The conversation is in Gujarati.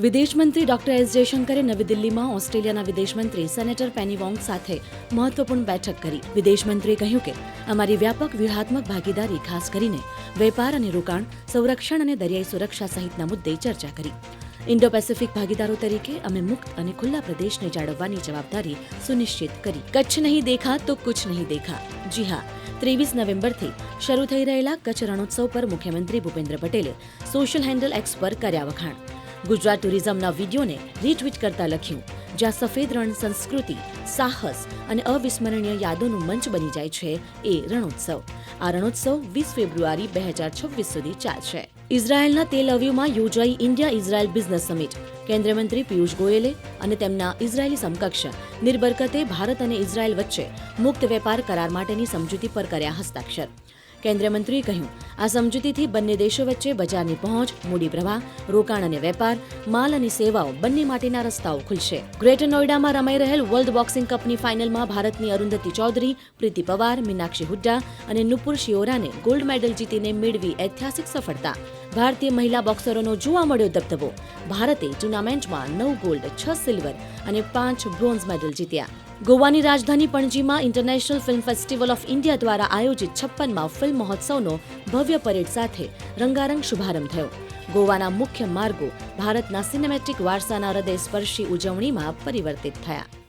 વિદેશ મંત્રી ડોક્ટર એસ જયશંકરે નવી દિલ્હીમાં ઓસ્ટ્રેલિયાના વિદેશ મંત્રી સેનેટર પેની સાથે મહત્વપૂર્ણ બેઠક કરી. વિદેશ મંત્રીએ કહ્યું કે, અમારી વ્યાપક વ્યૂહાત્મક ભાગીદારી ખાસ કરીને વેપાર અને રોકાણ, સંરક્ષણ અને દરિયાઈ સુરક્ષા સહિતના મુદ્દે ચર્ચા કરી. ઇન્ડો પેસિફિક ભાગીદારો તરીકે અમે મુક્ત અને ખુલ્લા પ્રદેશને જાળવવાની જવાબદારી સુનિશ્ચિત કરી. કચ્છ નહીં દેખા તો કુછ નહીં દેખા. જી હા, ત્રેવીસ નવેમ્બરથી શરૂ થઈ રહેલા કચ્છ રણોત્સવ પર મુખ્યમંત્રી ભૂપેન્દ્ર પટેલે સોશિયલ હેન્ડલ એક્સ પર કર્યા વખાણ. ગુજરાત ટુરિઝમના વિડીયોને રીટ્વીટ કરતા લખ્યું, જ્યાં સફેદ રણ, સંસ્કૃતિ, સાહસ અને અવિસ્મરણીય યાદોનું મંચ બની જાય છે એ રણોત્સવ. આ રણોત્સવ વીસ ફેબ્રુઆરી બે હજાર છવ્વીસ સુધી ચાલશે. ઇઝરાયેલના તેલ અવ્યુમાં યોજાઈ ઇન્ડિયા ઇઝરાયલ બિઝનેસ સમિટ. કેન્દ્રીય મંત્રી પિયુષ ગોયલે અને તેમના ઇઝરાયેલી સમકક્ષ નિર્બરકતે ભારત અને ઇઝરાયલ વચ્ચે મુક્ત વેપાર કરાર માટેની સમજૂતી પર કર્યા હસ્તાક્ષર. કેન્દ્રીય મંત્રીએ કહ્યું, આ સમજૂતીથી બંને દેશો વચ્ચે બજારની પહોંચ, મૂડી પ્રવાહ, રોકાણ અને વેપાર, માલ અને સેવાઓ બંને માટેના રસ્તાઓ ખુલશે. ગ્રેટર નોઈડામાં રમાઈ રહેલ વર્લ્ડ બોક્સિંગ કપની ફાઇનલમાં ભારતની અરુંધતી ચૌધરી, પ્રીતિ પવાર, મીનાક્ષી હુડ્ડા અને નુપુર શિયોરાને ગોલ્ડ મેડલ જીતીને મેળવી ઐતિહાસિક સફળતા. ભારતીય મહિલા બોક્સરોનો જોવા મળ્યો દબદબો. ભારતે ટુર્નામેન્ટમાં નવ ગોલ્ડ, છ સિલ્વર અને પાંચ બ્રોન્ઝ મેડલ જીત્યા. ગોવાની રાજધાની પણજીમાં international film festival of India દ્વારા આયોજિત છપ્પનમાં ફિલ્મ મહોત્સવનો ભવ્ય પરેડ સાથે રંગારંગ શુભારંભ થયો. ગોવાના મુખ્ય માર્ગો ભારતના સિનેમેટિક વારસાના હૃદયસ્પર્શી ઉજવણીમાં પરિવર્તિત થયા.